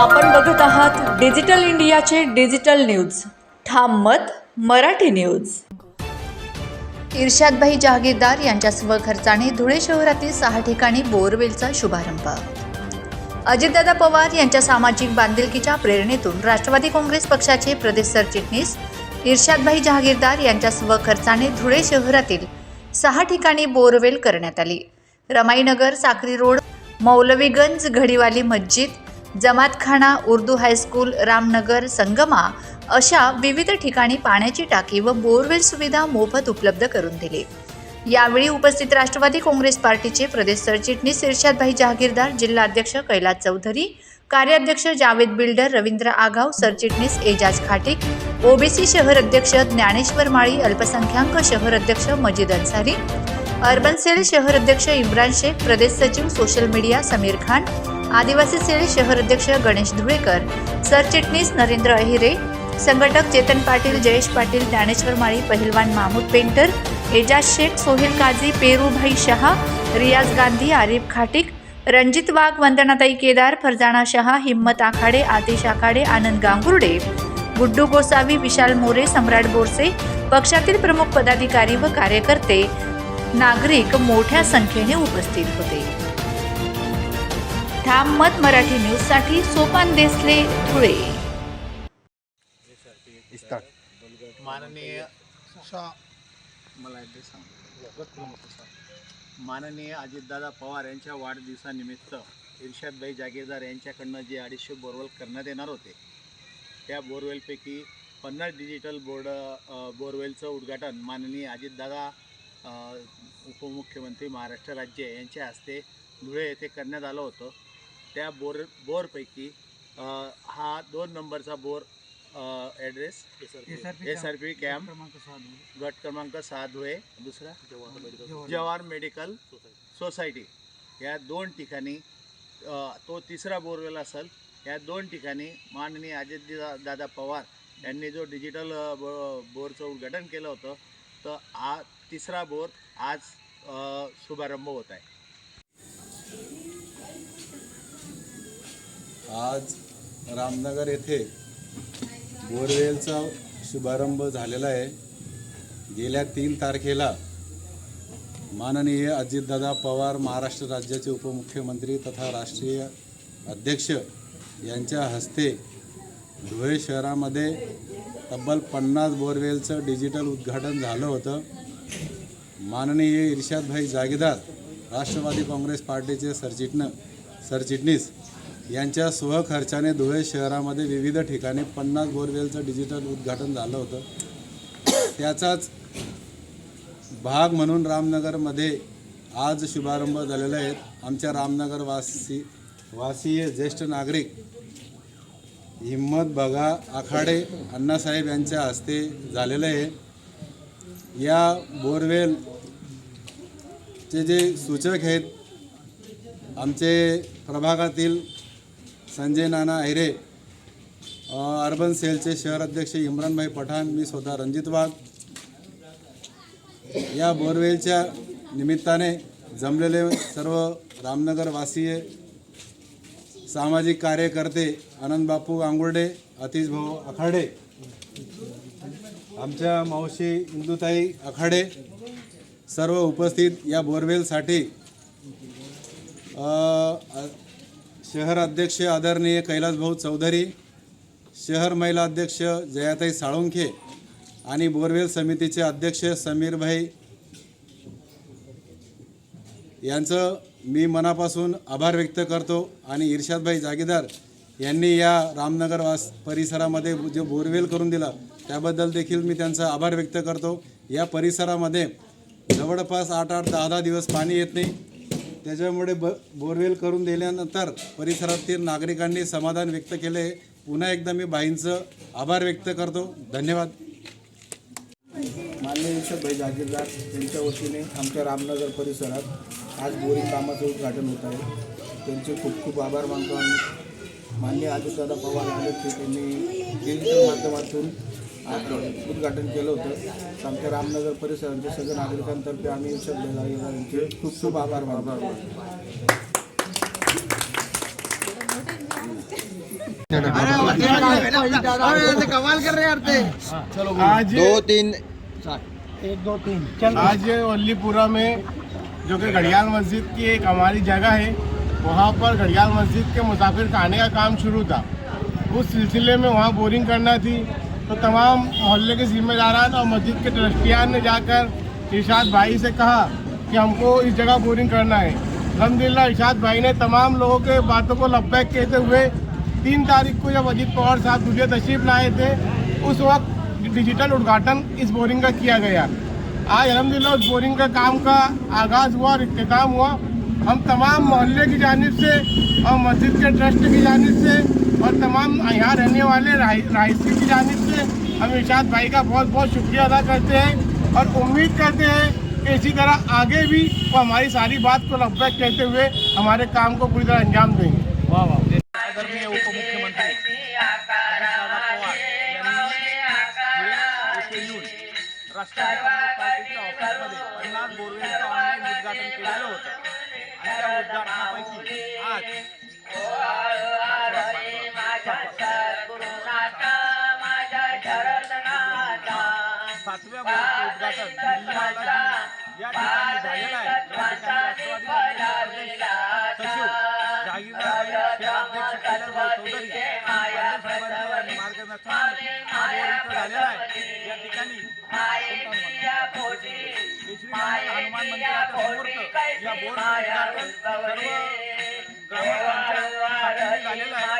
आपण बघत आहात डिजिटल इंडियाचे डिजिटल न्यूज. ठाम मत मराठी न्यूज. इर्शादभाई जहागीरदार यांच्या स्वखर्चाने धुळे शहरातील सहा ठिकाणी बोरवेलचा शुभारंभ. अजितदादा पवार यांच्या सामाजिक बांधिलकीच्या प्रेरणेतून राष्ट्रवादी काँग्रेस पक्षाचे प्रदेश सरचिटणीस इर्शादभाई जहागीरदार यांच्या स्वखर्चाने धुळे शहरातील सहा ठिकाणी बोरवेल करण्यात आली. रमाईनगर साखरी road Maulviganj Ghadiwali Masjid Jamatkhana Urdu high school Ramnagar Sangama अशा विविध ठिकाणी पाण्याची टाकी व बोरवेल सुविधा मोफत उपलब्ध करून दिली. यावेळी उपस्थित राष्ट्रवादी काँग्रेस पार्टीचे प्रदेश सरचिटणीस इर्शादभाई जहागीरदार जिल्हाध्यक्ष कैलास चौधरी कार्याध्यक्ष जावेद बिल्डर रवींद्र आघाव सरचिटणीस एजाज खाटिक ओबीसी शहर अध्यक्ष ज्ञानेश्वर माळी अल्पसंख्याक शहर अध्यक्ष मजिद अन्सारी अर्बन सेल शहर अध्यक्ष इम्रान शेख प्रदेश सचिव सोशल मीडिया समीर खान आदिवासी सेल शहर अध्यक्ष गणेश धुळेकर सरचिटणीस नरेंद्र अहिरे संघटक चेतन पाटील जयेश पाटील ज्ञानेश्वर माळी पहिलवान महमूद पेंटर एजाज शेख सोहेल काझी पेरूभाई शहा रियाज गांधी आरिफ खाटिक रणजित वाघ वंदनाताई केदार फरजाना शहा हिम्मत आखाडे आतिश आखाडे आनंद गांगुर्डे गुड्डू गोसावी विशाल मोरे सम्राट बोरसे पक्षातील प्रमुख पदाधिकारी व कार्यकर्ते नागरिक मोठ्या संख्येने उपस्थित होते. ठाम मत मराठी न्यूजसाठी सोपान देसले धुळे. माननीय माननीय अजितदादा पवार यांच्या वाढदिवसानिमित्त इर्शादभाई जागीरदार यांच्याकडनं जे अडीचशे बोरवेल करण्यात येणार होते त्या बोरवेलपैकी पन्नास डिजिटल बोर्ड बोरवेलचं उद्घाटन माननीय अजितदादा उपमुख्यमंत्री महाराष्ट्र राज्य यांच्या हस्ते धुळे येथे करण्यात आलं होतं. त्या बोर बोरपैकी हा दोन नंबरचा bore address S R P camp गट क्रमांक सहा धुळे दुसरा? जवाहर मेडिकल सोसायटी या दोन ठिकाणी तो तिसरा बोरवेल असेल. या दोन ठिकाणी माननीय अजित दादा पवार यांनी जो डिजिटल बोरचं उद्घाटन केलं होतं तर आ तिसरा बोर आज शुभारंभ होत आहे. आज रामनगर येथे बोरवेलचा शुभारंभ झालेला आहे. गेल्या तीन तारखेला माननीय अजितदादा पवार महाराष्ट्र राज्याचे उपमुख्यमंत्री तथा राष्ट्रीय अध्यक्ष यांच्या हस्ते धुळे शहरामध्ये तब्बल पन्नास बोरवेलचं डिजिटल उद्घाटन झालं होतं. माननीय इर्शादभाई जागीदार राष्ट्रवादी काँग्रेस पार्टीचे सरचिटणं सरचिटणीस यांच्या स्वखर्चाने धुळे शहरामध्ये विविध ठिकाणी पन्नास बोरवेलचं डिजिटल उद्घाटन झालं होतं. त्याचाच भाग म्हणून रामनगरमध्ये आज शुभारंभ झालेला आहे. आमच्या रामनगर वासी वासीय ज्येष्ठ नागरिक हिम्मत बघा आखाडे अण्णासाहेब यांच्या हस्ते झालेलं आहे. या बोरवेलचे जे सूचक आहेत आमचे प्रभागातील संजय नाना अहिरे अर्बन सेलचे शहर अध्यक्ष इम्रानभाई पठाण मी स्वतः रणजित वाघ. या बोरवेलच्या निमित्ताने जमलेले सर्व रामनगरवासीय सामाजिक कार्यकर्ते आनंद बापू आंगुर्डे अतिशभाऊ आखाडे आमच्या मावशी इंदुताई आखाडे सर्व उपस्थित या बोरवेलसाठी शहर अध्यक्ष आदरणीय कैलास भाऊ चौधरी शहर महिला अध्यक्ष जयाताई साळुंखे आणि बोरवेल समितीचे अध्यक्ष समीरभाई यांचं मी मनापासून आभार व्यक्त करतो आणि इर्शादभाई जागीदार यांनी या रामनगर वास परिसरामध्ये जे बोरवेल करून दिला त्याबद्दल देखील मी त्यांचा आभार व्यक्त करतो. या परिसरामध्ये जवळपास आठ आठ दहा दहा दिवस पाणी येत नाही. त्याच्यामुळे ब बोरवेल करून दिल्यानंतर परिसरातील नागरिकांनी समाधान व्यक्त केले. पुन्हा एकदा मी बाईंचं आभार व्यक्त करतो. धन्यवाद. माननीय भाई जागीरदार यांच्या वतीने आमच्या रामनगर परिसरात आज बोरिंग कामाचं उद्घाटन होत आहे. त्यांचे खूप खूप आभार मानतो आम्ही. माननीय अजितदादा पवार आले ते त्यांनी डिजिटल माध्यमातून उद्घाटन केलं होतं. आमच्या रामनगर परिसराच्या सगळ्या नागरिकांतर्फे आम्ही जागीरदार यांचे खूप खूप आभार मानतो. आज दो तीन। एक दो तीन। आज वल्लीपुरा में जो कि घड़ियाल मस्जिद की एक हमारी जगह है वहाँ पर घड़ियाल मस्जिद के मुसाफिर खाने का काम शुरू था। उस सिलसिले में वहाँ बोरिंग करना थी। तो तमाम मोहल्ले के जिम्मेदारान और मस्जिद के ट्रस्टियान ने जाकर इर्शाद भाई से कहा कि हमको इस जगह बोरिंग करना है। अलहमदिल्ला इरशाद भाई ने तमाम लोगों के बातों को लब्बैक कहते हुए तीन तारीख को जब अजीत पवार साहब दूसरे तशरीफ़ लाए थे, उस वक्त डिजिटल उद्घाटन इस बोरिंग का किया गया। आज अलहमदिल्ला उस बोरिंग का काम का आगाज़ हुआ और इख्तिताम हुआ। हम तमाम मोहल्ले की जानब से और मस्जिद के ट्रस्ट की जानब से और तमाम यहाँ रहने वाले राइसी की जानिब से हम इरशाद भाई का बहुत बहुत शुक्रिया अदा करते हैं और उम्मीद करते हैं कि इसी तरह आगे भी वो हमारी सारी बात को लब्बैक कहते हुए हमारे काम को पूरी तरह अंजाम देंगे। वाह राष्ट्रवादी काँग्रेस पार्टीच्या ऑफिसमध्ये पन्नास बोरवेलचं ऑनलाईन उद्घाटन केलेलं होतं आणि त्या उद्घाटनापैकी आज सातव्या उद्घाटन. या ठिकाणी झालेलं आहे. या ठिकाणी राष्ट्रवादी काँग्रेस प्रदेश सचिव जागीरदार शहर अध्यक्ष कैलासभाऊ चौधरी आणि पाटील साहेबांच्या मार्गदर्शनाने हा झालेला आहे. या ठिकाणी हनुमान या सर्व ग्रामस्थांच्या झालेलं आहे.